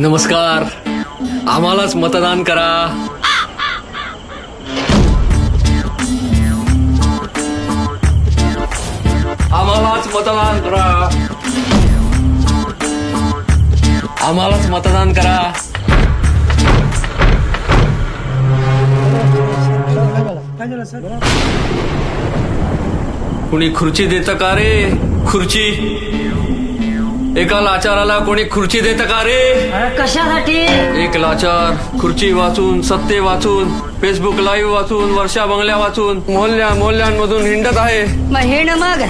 नमस्कार. आम्हालाच मतदान करा. आम्हालाच मतदान करा. आम्हालाच मतदान करा. कुणी खुर्ची देतं का रे? खुर्ची? एका लाचाराला कोणी खुर्ची देतं का रे? अरे कशासाठी? एक लाचार खुर्ची वाचून सत्ते वाचून फेसबुक लाईव्ह वाचून वर्षा बंगल्या वाचून मोहल्ल्या मोहल्ल्यांमधून हिंडत आहे. मग हे न मग.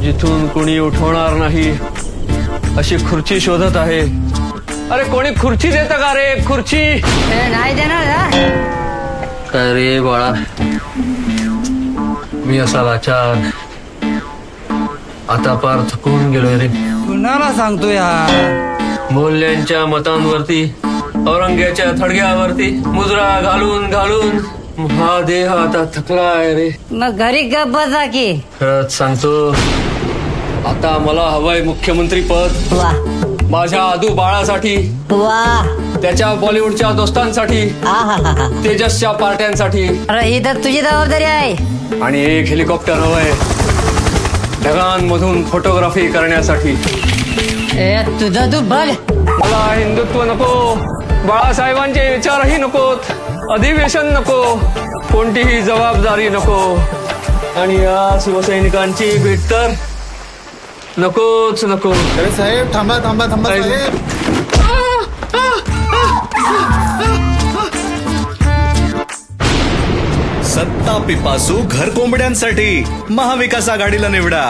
जिथून कुणी उठवणार नाही अशी खुर्ची शोधत आहे. अरे कोणी खुर्ची देतं का रे? खुर्ची! हे नाही देणार हा? काय रे बाळा? मी असा लाचार. आता पार थकून गेलोय रे. कुणाला सांगतो यार मोल्यांच्या मतांवरती औरंग्याच्या थडग्यावरती मुजरा घालून घालून हा देह आता थकला आहे रे. मग घरी गप बसा की. खरंच सांगतो आता मला हवंय मुख्यमंत्री पद. वा. माझ्या आदू बाळासाठी वा. त्याच्या बॉलिवूडच्या दोस्तांसाठी. तेजसच्या पार्ट्यांसाठी. अरे ही तर तुझी जबाबदारी आहे. आणि एक हेलिकॉप्टर हवंय. ढगांमधून फोटोग्राफी करण्यासाठी. ए तुझं तू बघ. मला हिंदुत्व नको. बाळासाहेबांचे विचारही नकोत अधिवेशन नको. कोणतीही जबाबदारी नको. आणि या शिवसैनिकांची भेट तर नकोच नको. अरे साहेब थांबा थांबा थांबा? साहेब. आता पिपासू घर कोंबड्यांसाठी महाविकास आघाडीला निवडा.